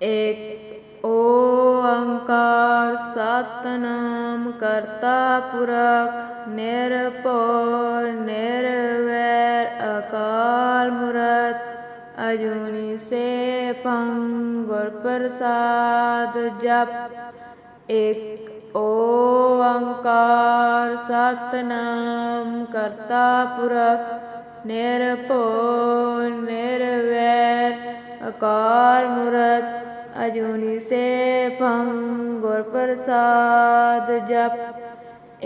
ਏਕ ਓੰਕਾਰ ਸਤਨਾਮ ਕਰਤਾ ਪੁਰਖ ਨਿਰਭਉ ਨਿਰਵੈਰ, ਅਕਾਲ ਮੂਰਤ ਅਜੂਨੀ ਸੇ ਪੰਗ ਗੁਰ ਪ੍ਰਸਾਦ ਜਪ। ਏਕ ਓੰਕਾਰ ਸਤਨਾਮ ਕਰਤਾ ਪੁਰਖ ਨਿਰਭਉ ਨਿਰਵੈਰ اکال مورت اجونی سے پنگ گر پرساد جپ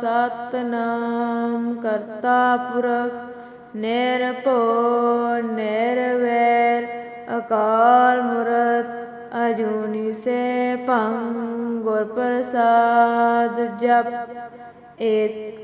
ستنام کرتا پورک نرپور نرویر اکال مورت اجونی سے پنگ گر پرساد جپ ایک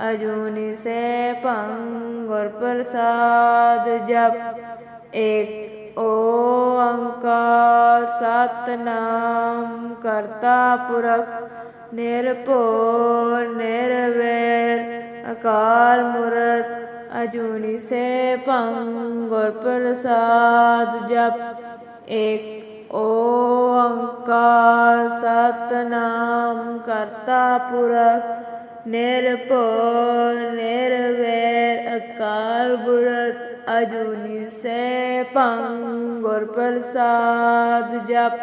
ਅਜੂਨੀ ਸੇ ਭੰਗ ਔਰ ਪ੍ਰਸਾਦ ਜਪ। ਏਕ ਓੰਕਾਰ ਸਤਨਾਮ ਕਰਤਾ ਪੁਰਖ ਨਿਰਭਉ ਨਿਰਵੈਰ। ਅਕਾਲ ਮੂਰਤ ਅਜੂਨੀ ਸੇ ਭੰਗ ਔਰ ਪ੍ਰਸਾਦ ਜਪ। ਏਕ ਓੰਕਾਰ ਸਤਨਾਮ ਕਰਤਾ ਪੁਰਖ اکال مورت اجونی سے پنگ گر پرساد جپ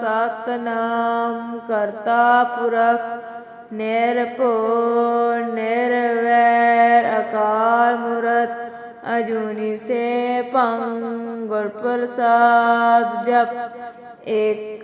ستنام کرتا پورک نرپور نرویر اکال مورت اجونی سے پنگ گر پرساد جپ ایک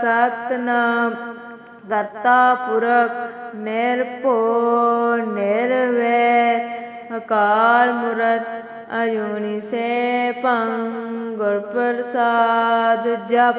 ستنام کرتا پورک نرپور نرویر اکال مورت اجونی سے پنگ گر پرساد جپ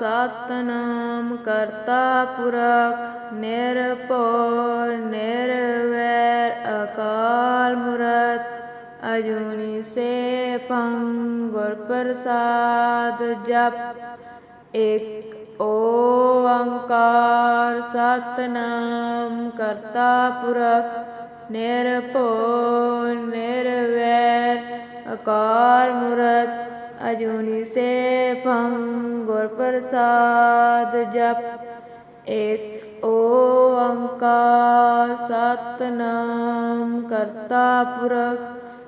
ستنام کرتا پورک نرپور نرویر اکال ਅਜੂਨੀ ਸੇ ਪੰਗ ਗੁਰ ਪ੍ਰਸਾਦ ਜਪ। ਏਕ ਓੰਕਾਰ ਸਤਨਾਮ ਕਰਤਾ ਪੁਰਖ, ਨਿਰਭਉ, ਨਿਰਵੈਰ ਅਕਾਰ ਮੁਰਤ। ਅਜੂਨੀ ਸੇ ਪੰਗ ਗੁਰ ਪ੍ਰਸਾਦ ਜਪ। ਏਕ ਓੰਕਾਰ ਸਤਨਾਮ ਕਰਤਾ ਪੁਰਖ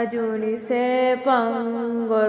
اجونی سے پنگ گر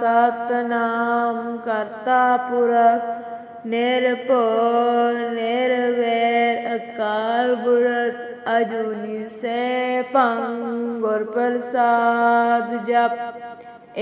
ستنام کرتا پورک نرپور نرویر اکال مورت اجونی سے پنگ گر پرساد جپ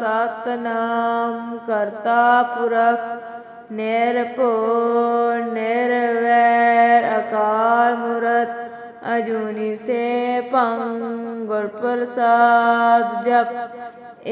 ستنام کرتا پورک نرپور نرویر اکال مورت اجونی سے پنگ گر پرساد جپ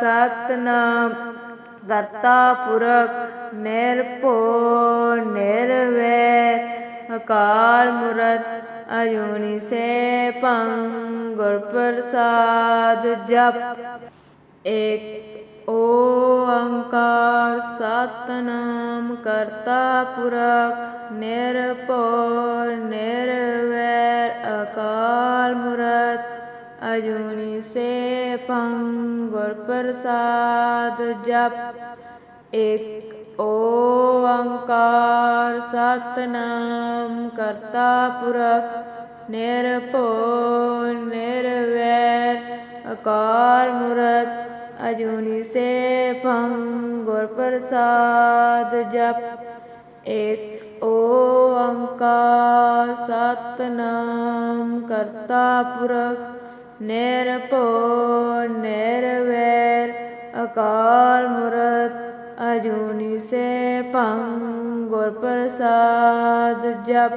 ستنام کرتا پورک نرپور نرویر اکال مورت اجونی سے پنگ پرساد جپ ایک اوکار ست نام کرتا پورک نیر پیر ویر اکال مہرت اجنی سے پنگ پر ساد جپ ایک ست نام کرتا پورک نیر پو نیر ویر اکار مورت اجونی سے پھم گور پرساد جپ ایک او انکار ست نام کرتا پورک نیر پو نیر ویر اکار مورت اجونی سے پھم گور پرساد جپ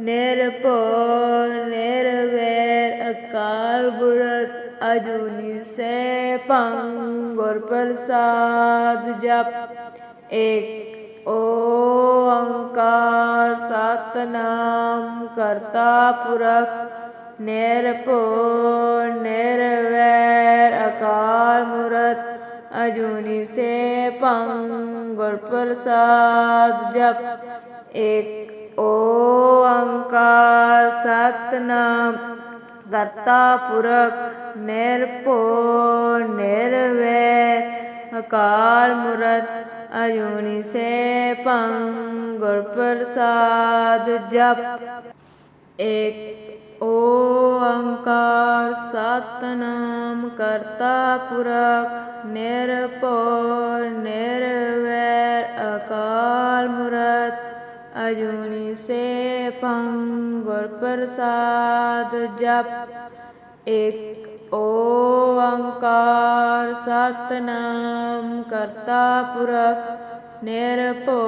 نیر ویر اکال مورت اجونی سے پؤ گر پرساد جپ ایک اوکار سات نام کرتا پورک نیر پو نیر ویر اکال مورت اجنی سے پم گر پرساد جپ ایک ਏਕ ਓੰਕਾਰ ਸਤਨਾਮ, ਕਰਤਾ ਪੁਰਖ ਨਿਰਭਉ, ਨਿਰਵੈਰ, ਅਕਾਲ ਮੂਰਤ ਅਜੂਨੀ ਸੈਭੰ, ਗੁਰ ਪ੍ਰਸਾਦ ਜਪ। ਏਕ ਓੰਕਾਰ ਸਤਨਾਮ, ਕਰਤਾ ਪੁਰਖ ਨਿਰਭਉ, ਨਿਰਵੈਰ, ਅਕਾਲ ਮੂਰਤ اجنی سے پم گڑ پرساد جپ ایک او انکار ست نام کرتا پورق نیر پو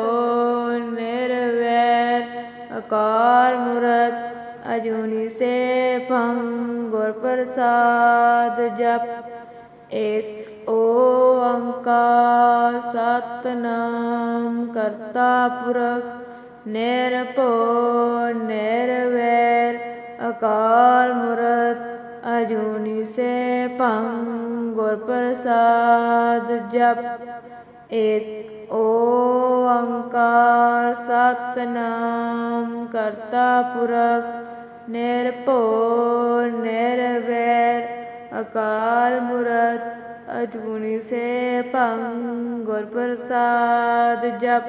نویر اکار مورت اجنی سے پم گور پرساد جپ ایک انکار ست نام کرتا پورک نیرو نیر ویر اکال مرت اجونی سے پنگ اور پرساد جپ ایک او انکار ست نام کرتا پورق نیر پو نیر ویر اکال مرت اجونی سے پنگ اور پرساد جپ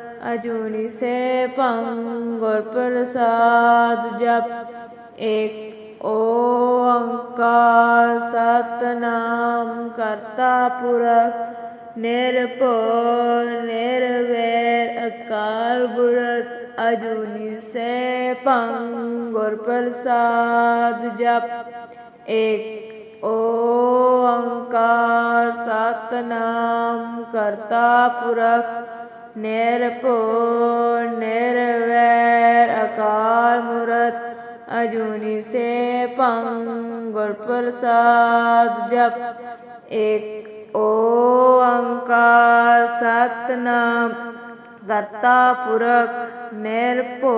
اجونی سے پنگ اور پرساد جب ایک او انکار ست نام کرتا پورک نرپو نرویر اکار برت اجونی سے پنگ اور پرساد جب ایک او انکار ست نام کرتا پورک نیرپو نیرویر اکار مرت اجونی سے پنگ گرپل پرساد جپ ایک او انکار ست نام کرتا پورک نیرپو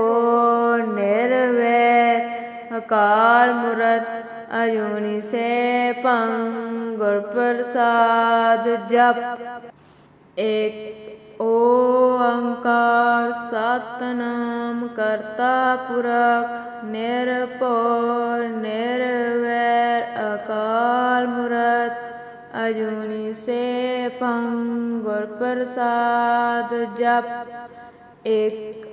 نیرویر اکار مرت اجونی سے پنگ پرساد سات جپ ایک اوکار سات نام کرتا پورک نیر پیر ویر اکال مہرت اجنی سے پم گور پرساد جپ ایک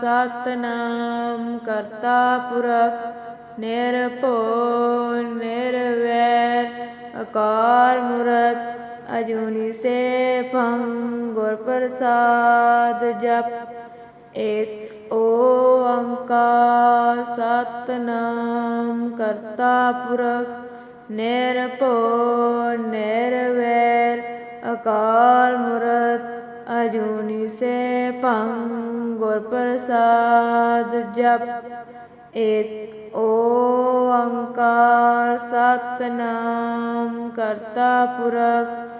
سات نام کرتا پورک نیر پیر ویر اکال مہرت اجونی سے پھنگ گور پرساد جپ ایک او انکار سات نام کرتا پرک نیر پو نیر ویر اکال مرت اجونی سے پھنگ گور پرساد جپ ایک او انکار سات نام کرتا پرک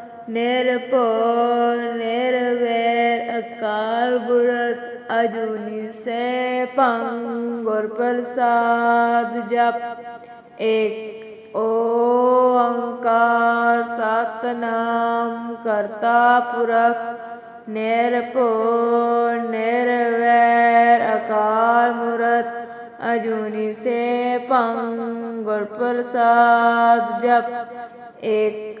نیر ویر நிரப்போ நிறவேர் اجونی سے சே பங்கோர் پرساد ஜப் ایک او انکار سات نام کرتا پرک نیر ویر، اکار مرت اجونی سے پنگ اور پرساد جب ایک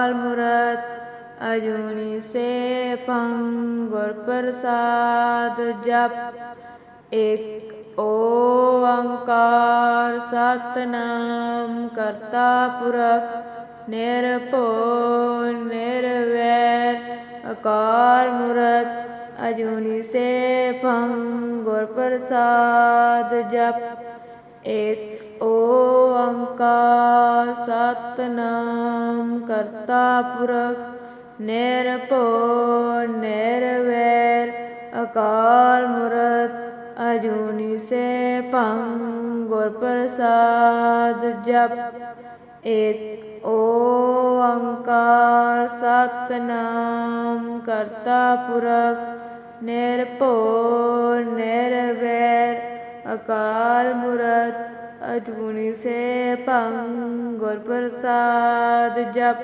اجنی سے پم گور پر جپ ایک ست نام کرتا پور پون ویر اکار مورت اجنی سے پم گور پرساد جپ ایک انکار ست نام کرتا پورک نیرو نیر ویر اکال مرت اجونی سے پنگ اور پرساد جپ ایک او انکار ست نام کرتا پورک نیر ویر اکال مرت اجونی سے پنگ اور پرساد جپ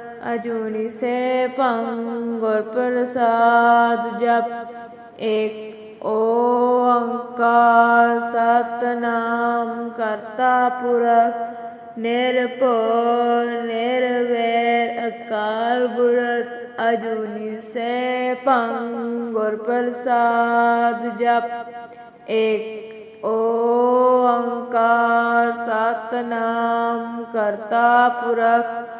اجونی سے پنگ اور پرساد جب ایک او انکار ست نام کرتا پورک نرپو نرویر اکار برت اجونی سے پنگ اور پرساد جب ایک او انکار ست نام کرتا پورک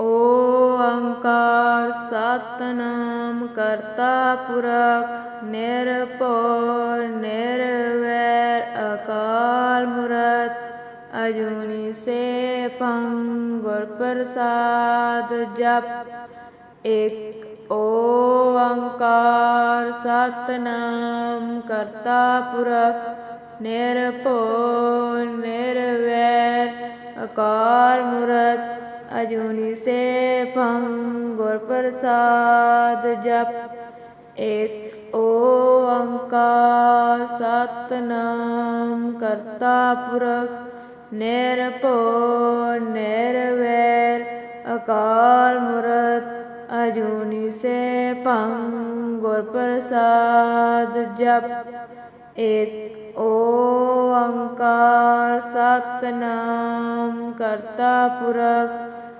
ਓੰਕਾਰ ਸਤਨਾਮ ਕਰਤਾ ਪੁਰਖ ਨਿਰਭਉ ਨਿਰਵੈਰ ਅਕਾਲ ਮੂਰਤ ਅਜੂਨੀ ਸੈਭੰ ਗੁਰ ਪ੍ਰਸਾਦ ਜਪ ਏਕ ਓੰਕਾਰ ਸਤਨਾਮ ਕਰਤਾ ਪੁਰਖ ਨਿਰਭਉ ਨਿਰਵੈਰ ਅਕਾਲ ਮੂਰਤ اجنی سے پم گور پرساد جپ ایک او اکار ست نام کرتا پورق نیر پو نیر ویر اکال مورت اجونی سے پم گور پر ساد جپ ایک انکار ست نام کرتا پورک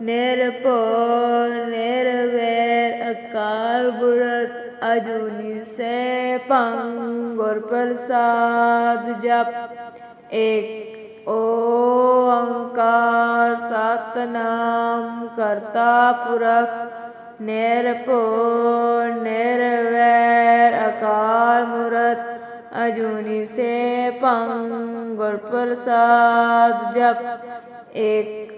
نرپو نیرویر اکال برت اجونی سے پنگ اور پرساد جپ ایک او انکار سات نام کرتا پورک نیرپو نیرویر اکال مرت اجونی سے پنگ اور پرساد جپ ایک